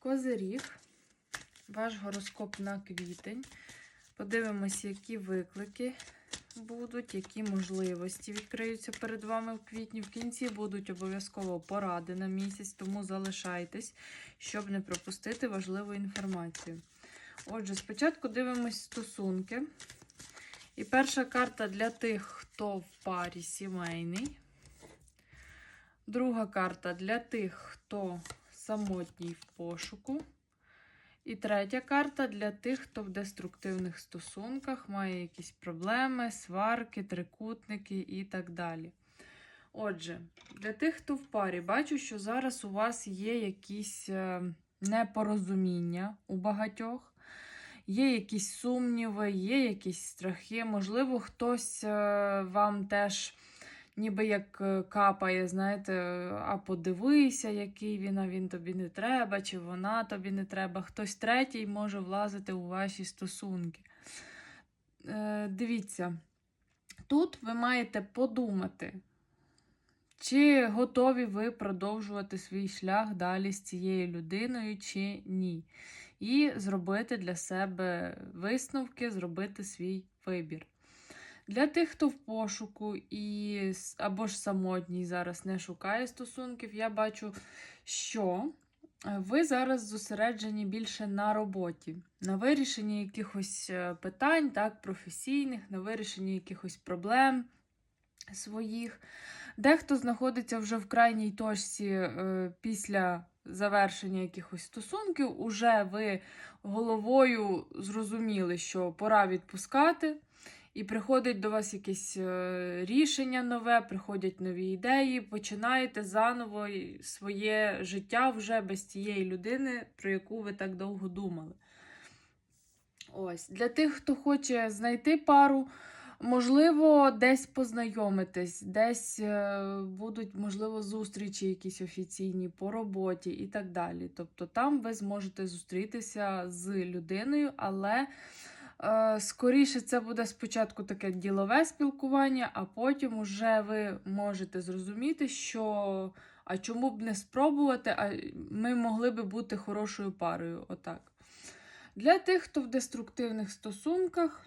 Козиріг, ваш гороскоп на квітень. Подивимось, які виклики будуть, які можливості відкриються перед вами в квітні. В кінці будуть обов'язково поради на місяць, тому залишайтесь, щоб не пропустити важливу інформацію. Отже, спочатку дивимось стосунки. І перша карта для тих, хто в парі сімейний. Друга карта для тих, хто самотній в пошуку. І третя карта для тих, хто в деструктивних стосунках має якісь проблеми, сварки, трикутники і так далі. Отже, для тих, хто в парі, бачу, що зараз у вас є якісь е, непорозуміння у багатьох, є якісь сумніви, є якісь страхи. Можливо, хтось е, вам теж ніби як е, капає, знаєте, а подивися, який він, а він тобі не треба, чи вона тобі не треба. Хтось третій може влазити у ваші стосунки. Е, дивіться, тут ви маєте подумати, чи готові ви продовжувати свій шлях далі з цією людиною, чи ні. І зробити для себе висновки, зробити свій вибір. Для тих, хто в пошуку і або ж самотній зараз не шукає стосунків, я бачу, що е, ви зараз зосереджені більше на роботі, на вирішенні якихось е, питань, так, професійних, на вирішенні якихось проблем своїх. Дехто знаходиться вже в крайній точці е, після завершення якихось стосунків, уже ви головою зрозуміли, що пора відпускати. І приходить до вас якесь е, рішення нове, приходять нові ідеї, починаєте заново своє життя вже без тієї людини, про яку ви так довго думали. Ось. Для тих, хто хоче знайти пару, можливо, десь познайомитись, десь е, будуть, можливо, зустрічі якісь офіційні по роботі і так далі. Тобто там ви зможете зустрітися з людиною, але. Е, Скоріше це буде спочатку таке ділове спілкування, а потім уже ви можете зрозуміти, що а чому б не спробувати, а ми могли би бути хорошою парою. Отак. Для тих, хто в деструктивних стосунках,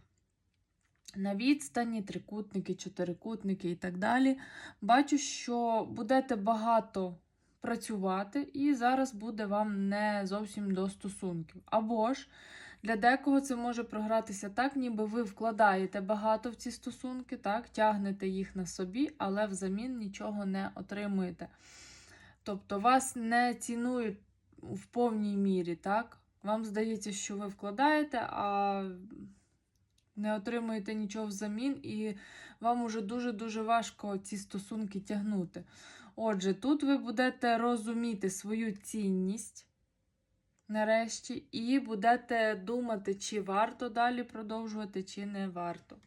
на відстані, трикутники, чотирикутники і так далі, бачу, що будете багато працювати, і зараз буде вам не зовсім до стосунків. Або ж для декого це може програтися так, ніби ви вкладаєте багато в ці стосунки, так, тягнете їх на собі, але взамін нічого не отримуєте. Тобто вас не цінують в повній мірі, так? Вам здається, що ви вкладаєте, а не отримуєте нічого взамін, і вам уже дуже-дуже важко ці стосунки тягнути. Отже, тут ви будете розуміти свою цінність нарешті, і будете думати, чи варто далі продовжувати, чи не варто.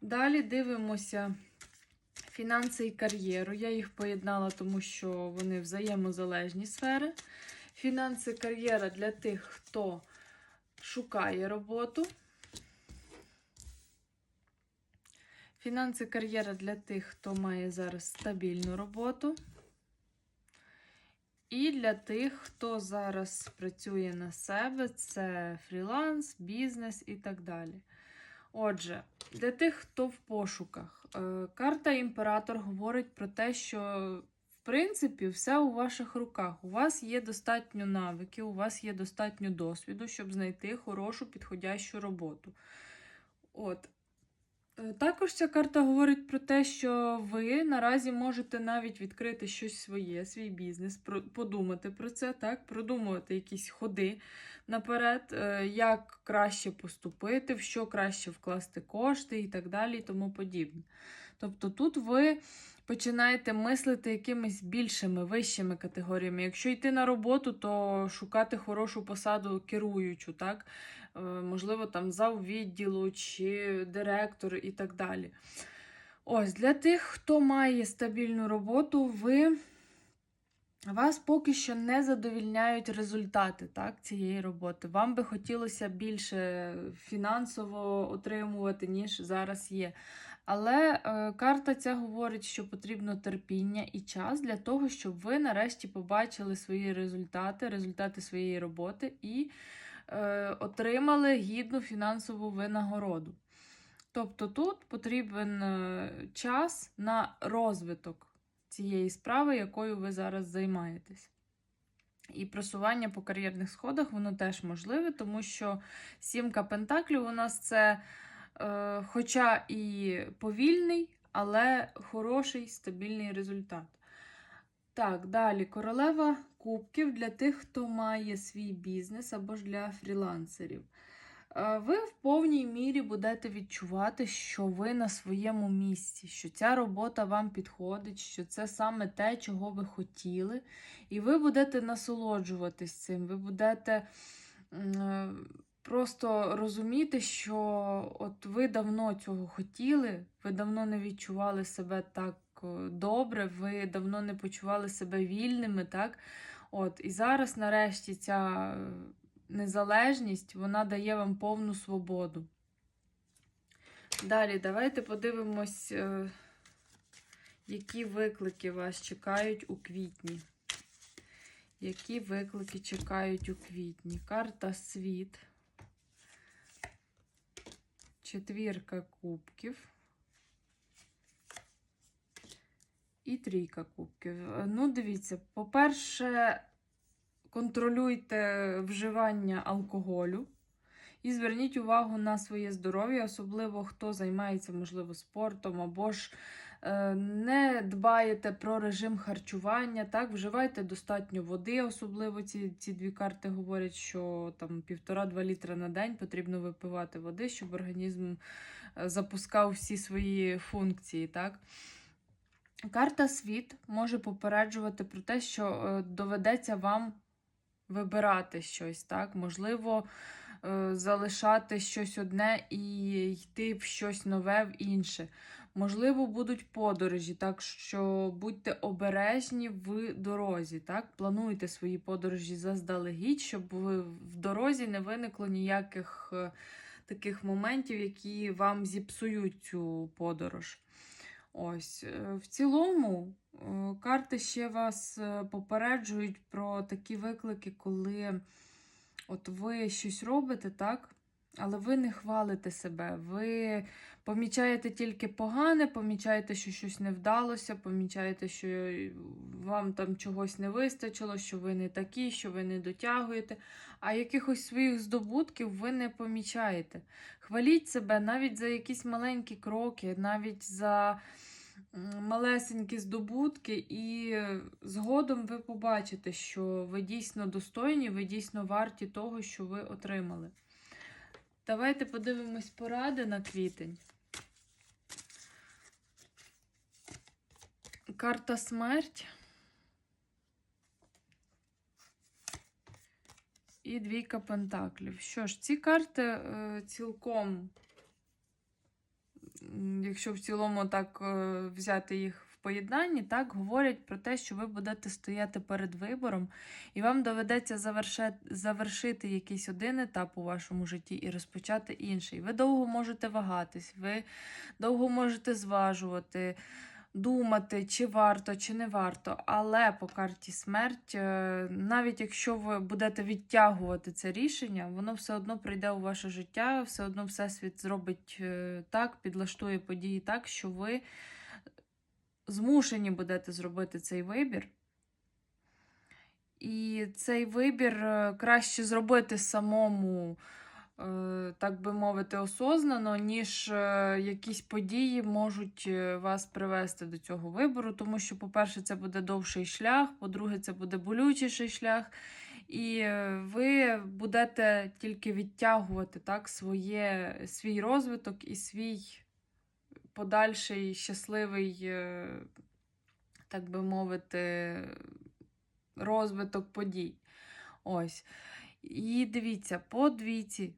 Далі дивимося фінанси і кар'єру. Я їх поєднала, тому що вони взаємозалежні сфери. Фінанси кар'єра для тих, хто шукає роботу. Фінанси кар'єра для тих, хто має зараз стабільну роботу. І для тих, хто зараз працює на себе, це фріланс, бізнес і так далі. Отже, для тих, хто в пошуках, е, карта імператор говорить про те, що в принципі все у ваших руках. У вас є достатньо навиків, у вас є достатньо досвіду, щоб знайти хорошу підходящу роботу. От. Е, Також ця карта говорить про те, що ви наразі можете навіть відкрити щось своє, свій бізнес, подумати про це, так, продумувати якісь ходи наперед, е, як краще поступити, в що краще вкласти кошти і так далі, і тому подібне. Тобто тут ви починаєте мислити якимись більшими, вищими категоріями. Якщо йти на роботу, то шукати хорошу посаду керуючу, так? Е, можливо, там заввідділу чи директор і так далі. Ось для тих, хто має стабільну роботу, ви. Вас поки що не задовільняють результати так, цієї роботи. Вам би хотілося більше фінансово отримувати, ніж зараз є. Але е, карта ця говорить, що потрібно терпіння і час для того, щоб ви нарешті побачили свої результати, результати своєї роботи і е, отримали гідну фінансову винагороду. Тобто тут потрібен е, час на розвиток цієї справи, якою ви зараз займаєтесь. І просування по кар'єрних сходах воно теж можливе, тому що сімка пентаклів у нас це, хоча і повільний, але хороший стабільний результат. Так, далі королева кубків для тих, хто має свій бізнес або ж для фрілансерів. Е, Ви в повній мірі будете відчувати, що ви на своєму місці, що ця робота вам підходить, що це саме те, чого ви хотіли. І ви будете насолоджуватись цим. Ви будете е, просто розуміти, що от ви давно цього хотіли, ви давно не відчували себе так е, добре, ви давно не почували себе вільними, так? От, і зараз, нарешті, ця е, незалежність вона дає вам повну свободу. Далі, давайте подивимось, е, які виклики вас чекають у квітні. Які виклики чекають у квітні? Карта світ. Четвірка кубків. І трійка кубків. Ну, дивіться, по-перше, контролюйте вживання алкоголю. І зверніть увагу на своє здоров'я, особливо хто займається, можливо, спортом або ж не дбаєте про режим харчування. Так, вживайте достатньо води, особливо ці, ці дві карти говорять, що там півтора-два літра на день потрібно випивати води, щоб організм е, запускав всі свої функції. Так? Карта світ може попереджувати про те, що е, доведеться вам вибирати щось, так? Можливо, е, залишати щось одне і йти в щось нове, в інше. Можливо, будуть подорожі, так що будьте обережні в дорозі. так? Плануйте свої подорожі заздалегідь, щоб в дорозі не виникло ніяких е, таких моментів, які вам зіпсують цю подорож. Ось, е, в цілому, е, карти ще вас попереджують про такі виклики, коли от ви щось робите, так? Але ви не хвалите себе. Ви помічаєте тільки погане, помічаєте, що щось не вдалося, помічаєте, що вам там чогось не вистачило, що ви не такі, що ви не дотягуєте, а якихось своїх здобутків ви не помічаєте. Хваліть себе навіть за якісь маленькі кроки, навіть за малесенькі здобутки, і згодом ви побачите, що ви дійсно достойні, ви дійсно варті того, що ви отримали. Давайте подивимось поради на квітень. Карта смерть. І двійка пентаклів. Що ж, ці карти е, цілком, якщо в цілому так е, взяти їх поєднанні, так говорять про те, що ви будете стояти перед вибором, і вам доведеться завершити, завершити якийсь один етап у вашому житті і розпочати інший. Ви довго можете вагатись, ви довго можете зважувати думати, чи варто, чи не варто. Але по карті смерть, е, навіть якщо ви будете відтягувати це рішення, воно все одно прийде у ваше життя, все одно Всесвіт зробить е, так, підлаштує події так, що ви змушені будете зробити цей вибір. І цей вибір е, краще зробити самому е, так би мовити, осознано, ніж е, якісь події можуть вас привести до цього вибору, тому що, по-перше, це буде довший шлях, по-друге, це буде болючіший шлях. І ви будете тільки відтягувати так, своє, свій розвиток і свій подальший щасливий, е, так би мовити, розвиток подій. Ось. І дивіться, по двійці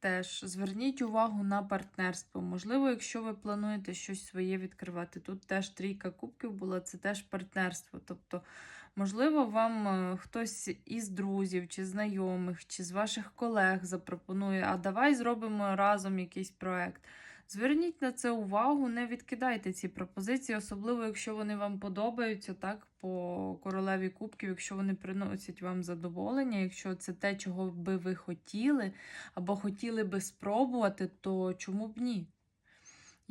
теж зверніть увагу на партнерство. Можливо, якщо ви плануєте щось своє відкривати, тут теж трійка кубків була, це теж партнерство. Тобто, можливо, вам е, хтось із друзів, чи знайомих, чи з ваших колег запропонує, а давай зробимо разом якийсь проект. Зверніть на це увагу, не відкидайте ці пропозиції, особливо якщо вони вам подобаються, так, по королеві кубків, якщо вони приносять вам задоволення, якщо це те, чого би ви хотіли, або хотіли би спробувати, то чому б ні?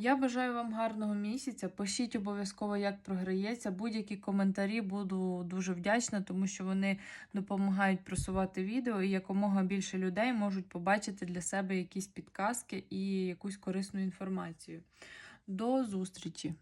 Я бажаю вам гарного місяця. Пишіть обов'язково, як програється. Будь-які коментарі буду дуже вдячна, тому що вони допомагають просувати відео, і якомога більше людей можуть побачити для себе якісь підказки і якусь корисну інформацію. До зустрічі!